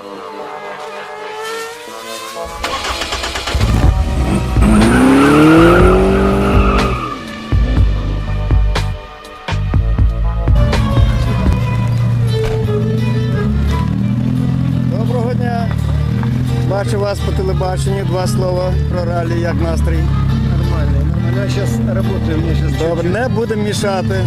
Доброго дня. Бачу вас по телебаченню. Два слова про ралі. Як настрій? Нормально, нормально. Я сейчас работаю, мне сейчас Добре, не будемо мішати.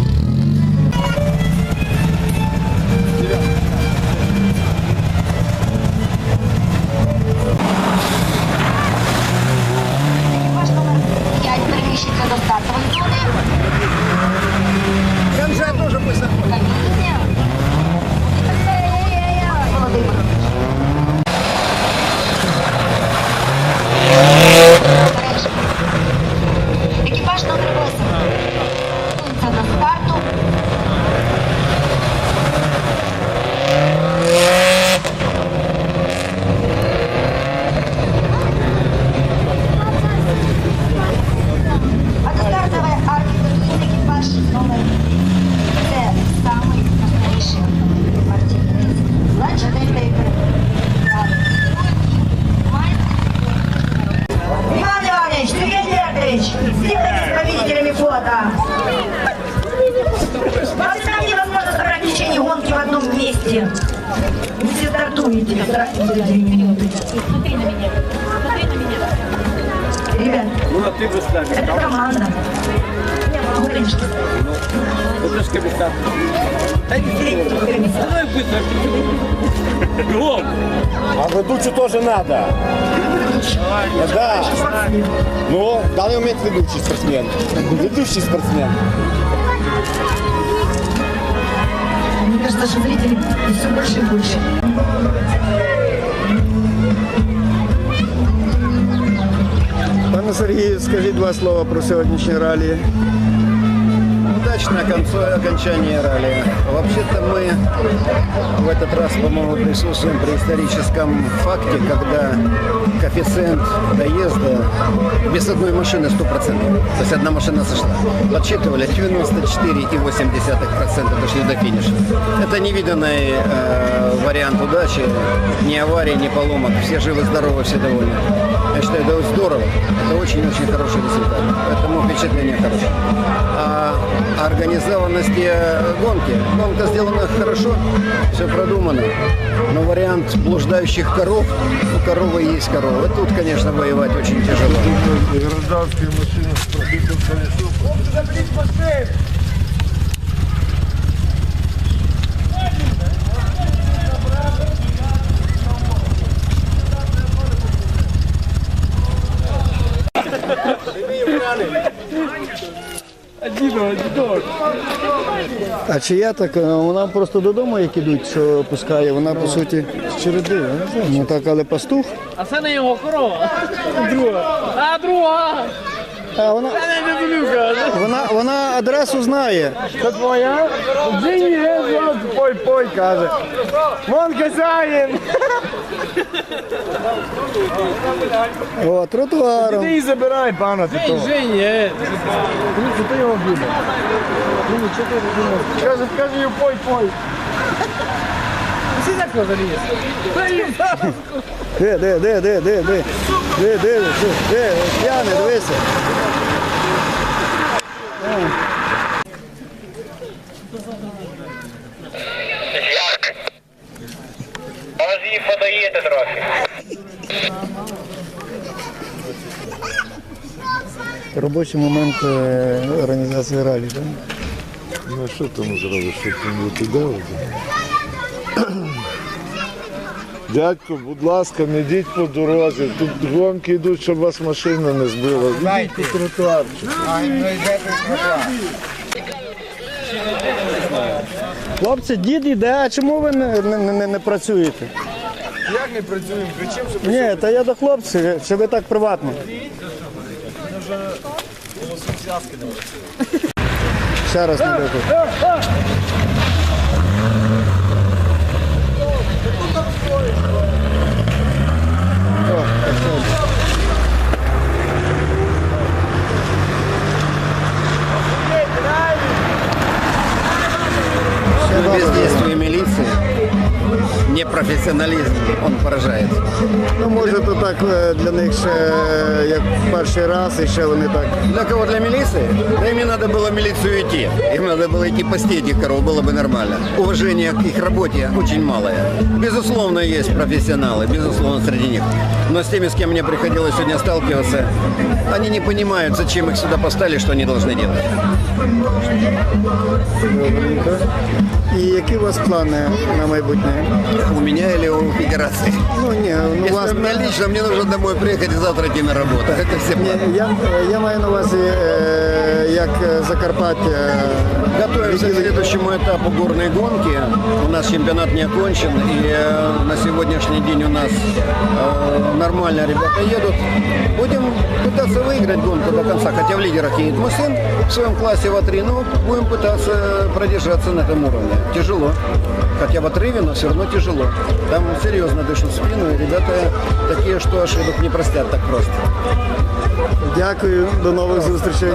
Победителями фото. Вам невозможно собрать в течение гонки в одном месте. Вы все стартуете. Стартуете две минуты. Смотри на меня. Смотри на меня. Ребят, Ну, а ты бы это команда. Гоночки. Выпрыжка без старта. Впереди. Давай быстро. Бегом. А ведучу тоже надо Да. Ну, в данный момент ведущий спортсмен. Ведущий спортсмен. Мне кажется, что зрителей все больше и больше. Пане Сергію, скажіть два слова про сьогоднішнє ралі. Удачное концо- окончание ралли. Вообще-то мы в этот раз, по-моему, присутствуем при историческом факте, когда коэффициент доезда без одной машины 100%. То есть одна машина сошла. Подсчитывали 94,8% дошли до финиша. Это невиданный э, вариант удачи. Ни аварий, ни поломок. Все живы, здоровы, все довольны. Я считаю, это здорово. Это очень-очень хороший результат. Поэтому впечатление хорошее. Организованности гонки. Гонка сделана хорошо, все продумано. Но вариант блуждающих коров, у коровы есть корова. Тут, конечно, воевать очень тяжело. гражданские машины с пробитым колесом. А чи я так? е, Вона просто додому, як ідуть, що пускає, вона по суті з череди. Ну так, але пастух. А це не його корова. Друга. А друга! А вона, не дедулюка. вона, вона адресу знає. Це твоя? Джині, пой, пой, каже. Вон хазяїн. О, тротуаром. Ти її забирай, пана, ти то. Жені, Ну, ти його б'єш. Ну, що ти думав? Каже, каже, їй пой, пой. Всі так заліз. Де, де, де, де, де, де. Де, де, де, п'яне, дивися. Може її подаєте трохи. Робочий момент е, організації ралі, так? Ну а що там зробиш, що він не туди? Дядько, будь ласка, не йдіть по дорозі. Тут гонки йдуть, щоб вас машина не збила. Йдіть по тротуарчику. Хлопці, дід іде, а чому ви не, не, не, не працюєте? Як не працюємо? При чим, щоб Ні, та я до хлопців, чи ви так приватно? Ще раз не виходь. texto e непрофессионализм, он поражает. Ну, може, то так е, для них ще е, як перший раз, і ще вони так. Для кого? Для милиции? Да им не надо было в милицию идти. Им надо было идти пасти этих коров, было бы нормально. Уважение к их работе очень малое. Безусловно, есть профессионалы, безусловно, среди них. Но с теми, с кем мне приходилось сегодня сталкиваться, они не понимают, зачем их сюда поставили, что они должны делать. І які у вас плани на майбутнє? У меня или у федерации? Ну ні, ну у Если вас на лично, мне нужно домой приехать и завтра идти на работу. Это все Ні, планы. я, я маю на увазі, е, як е, Закарпаття. Готовимся к следующему этапу горной гонки. У нас чемпионат не окончен, и э, на сегодняшний день у нас э, нормально ребята едут. Будем пытаться выиграть гонку до конца, хотя в лидерах едет мой сын в своем классе в А3, но будем пытаться продержаться на этом уровне. Тяжело, хотя в отрыве, но все равно тяжело. Там серьезно дышат в спину, и ребята такие, что ошибок не простят так просто. Дякую, до нових зустрічей.